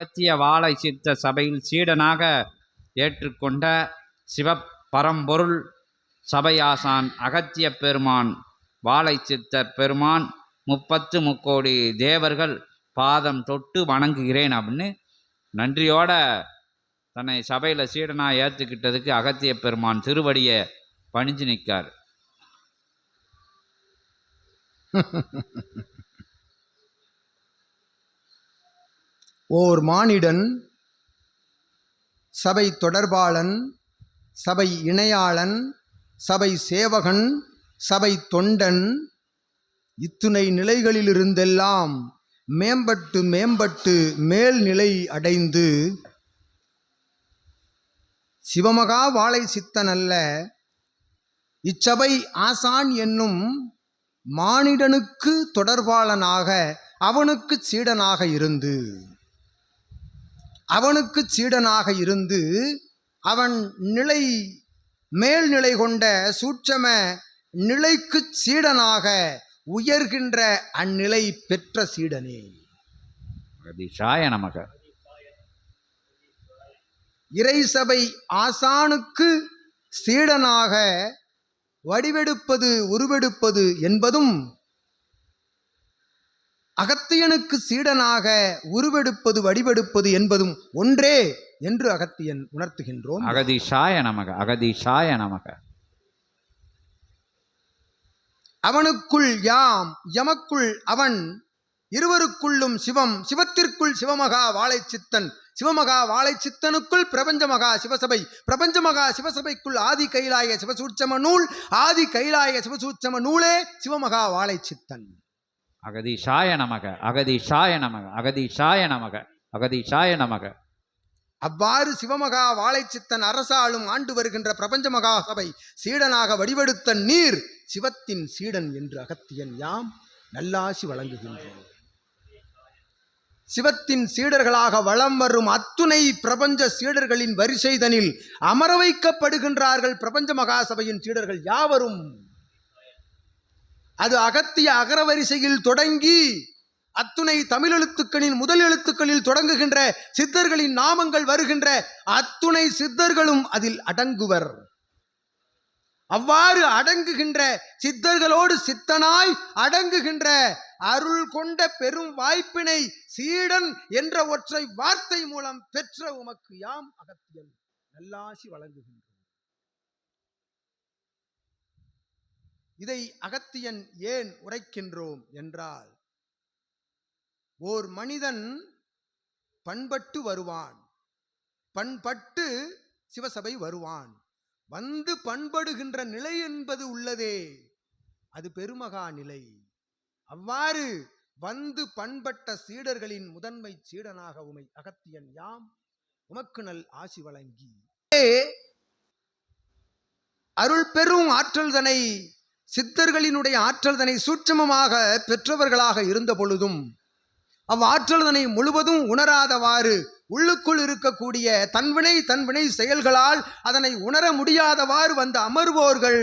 அகத்திய வாழை சித்த சபையில் சீடனாக ஏற்றுக்கொண்ட சிவப்பரம்பொருள் சபையாசான் அகத்திய பெருமான் வாழை சித்த பெருமான் முப்பத்து முக்கோடி தேவர்கள் பாதம் தொட்டு வணங்குகிறேன் அப்படின்னு நன்றியோட தன்னை சபையில் சீடனாக ஏற்றுக்கிட்டதுக்கு அகத்திய பெருமான் திருவடியை பணிஞ்சு நிற்கார் ஓர் மானிடன் சபை தொடர்பாளன் சபை இணையாளன் சபை சேவகன் சபை தொண்டன் இத்துணை நிலைகளிலிருந்தெல்லாம் மேம்பட்டு மேம்பட்டு மேல்நிலை அடைந்து சிவமகா வாழை சித்தன் அல்ல இச்சபை ஆசான் என்னும் மானிடனுக்கு தொடர்பாளனாக அவனுக்கு சீடனாக இருந்து அவனுக்கு சீடனாக இருந்து அவன் நிலை மேல்நிலை கொண்ட சூட்சம நிலைக்கு சீடனாக உயர்கின்ற அந்நிலை பெற்ற சீடனே. அகதீஷாய நமக. இறைசபை ஆசானுக்கு சீடனாக வடிவெடுப்பது உருவெடுப்பது என்பதும் அகத்தியனுக்கு சீடனாக உருவெடுப்பது வடிவெடுப்பது என்பதும் ஒன்றே என்று அகத்தியன் உணர்த்துகின்றோம். அகதீஷாய நமக அகதீஷாய நமக. அவனுக்குள் யாம் எமக்குள் அவன் இருவருக்குள்ளும் சிவம் சிவத்திற்குள் சிவமகா வாழைச்சித்தன் சிவமகா வாழைச்சித்தனுக்குள் பிரபஞ்சமகா சிவசபை பிரபஞ்சமகா சிவசபைக்குள் ஆதி கைலாய சிவசூட்சம நூல் ஆதி கைலாய சிவசூட்சம நூலே சிவமகா வாழைச்சித்தன். அகதீஷாய நமக அகதீஷாய நமக அகதீஷாய நமக அகதீஷாய நமக. அவ்வாறு சிவமகா வாழைச்சித்தன் அரசாளும் ஆண்டு வருகின்ற பிரபஞ்ச மகா சபை சீடனாக வடிவெடுத்த நீர் சிவத்தின் சீடன் என்று அகத்தியன் யாம் நல்லாசி வழங்குகின்றோம் சிவத்தின் சீடர்களாக வலம் வரும் அத்துணை பிரபஞ்ச சீடர்களின் வரிசைதனில் அமர வைக்கப்படுகின்றார்கள் பிரபஞ்ச மகாசபையின் சீடர்கள் யாவரும்? அது அகத்திய அகரவரிசையில் தொடங்கி அத்துணை தமிழ் எழுத்துக்களின் முதல் எழுத்துக்களில் தொடங்குகின்ற சித்தர்களின் நாமங்கள் வருகின்ற அத்துணை சித்தர்களும் அதில் அடங்குவர். அவ்வாறு அடங்குகின்ற சித்தர்களோடு சித்தனாய் அடங்குகின்ற அருள் கொண்ட பெரும் வாய்ப்பினை சீடன் என்ற ஒற்றை வார்த்தை மூலம் பெற்ற உமக்கு யாம் அகத்தியல் நல்லாசி வழங்குகின்றோம். இதை அகத்தியன் ஏன் உரைக்கின்றோம் என்றால் ஓர் மனிதன் பண்பட்டு வருவான் பண்பட்டு சிவசபை வருவான். வந்து பண்படுகின்ற நிலை என்பது உள்ளதே அது பெருமகா நிலை. அவ்வாறு வந்து பண்பட்ட சீடர்களின் முதன்மை சீடனாக உமை அகத்தியன் யாம்? உமக்கு நல் ஆசி வழங்கி. அருள் பெரும் ஆற்றல்தனை சித்தர்களினுடைய ஆற்றல்தனை சூட்சமமாக பெற்றவர்களாக இருந்த பொழுதும் அவ்வாற்றல்தனை முழுவதும் உணராதவாறு உள்ளுக்குள் இருக்கக்கூடிய தன்வினை தன்வினை செயல்களால் அதனை உணர முடியாதவாறு வந்த அமர்வோர்கள்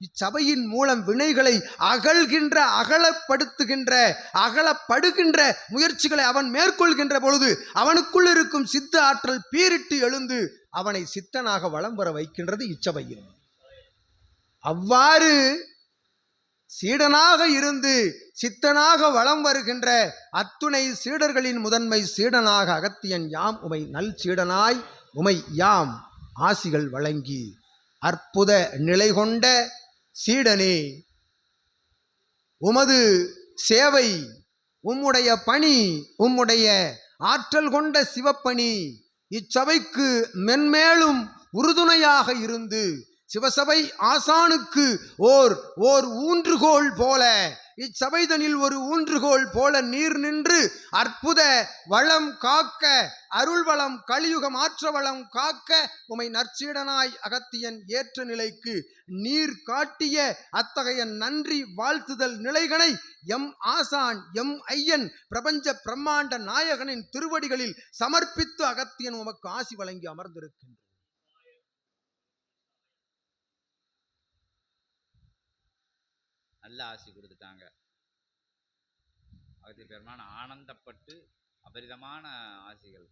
இச்சபையின் மூலம் வினைகளை அகழ்கின்ற அகலப்படுத்துகின்ற அகலப்படுகின்ற முயற்சிகளை அவன் மேற்கொள்கின்ற பொழுது அவனுக்குள் இருக்கும் சித்த ஆற்றல் பீரிட்டு எழுந்து அவனை சித்தனாக வளம் வர வைக்கின்றது இச்சபையில். அவ்வாறு சீடனாக இருந்து சித்தனாக வலம் வருகின்ற அத்துணை சீடர்களின் முதன்மை சீடனாக அகத்தியன் யாம் உமை நல் சீடனாய் உமை யாம் ஆசிகள் வழங்கி அற்புத நிலை கொண்ட சீடனே உமது சேவை உம்முடைய பணி உம்முடைய ஆற்றல் கொண்ட சிவப்பணி இச்சபைக்கு மென்மேலும் உறுதுணையாக இருந்து சிவசபை ஆசானுக்கு ஓர் ஓர் ஊன்றுகோல் போல. இச்சபைதனில் ஒரு ஊன்றுகோல் போல நீர் நின்று அற்புத வளம் காக்க அருள் வளம் கலியுகம் ஆற்ற வளம் காக்க உமை நற்சீடனாய் அகத்தியன் ஏற்ற நிலைக்கு நீர் காட்டிய அத்தகைய நன்றி வாழ்த்துதல் நிலைகளை எம் ஆசான் எம் ஐயன் பிரபஞ்ச பிரம்மாண்ட நாயகனின் திருவடிகளில் சமர்ப்பித்து அகத்தியன் உமக்கு ஆசி வழங்கி அமர்ந்திருக்கின்றார் நல்ல ஆசி கொடுத்துட்டாங்க. அகத்திய பெருமான் ஆனந்தப்பட்டு அபரிதமான ஆசிகள்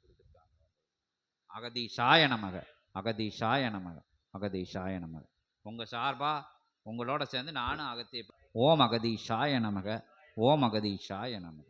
அகதீஷாய நமக அகதீஷாய நமக அகதீஷாய நமக. உங்கள் சார்பா உங்களோட சேர்ந்து நானும் அகத்திய ஓம் அகதீஷாய நமக ஓம் அகதீஷாய நமக.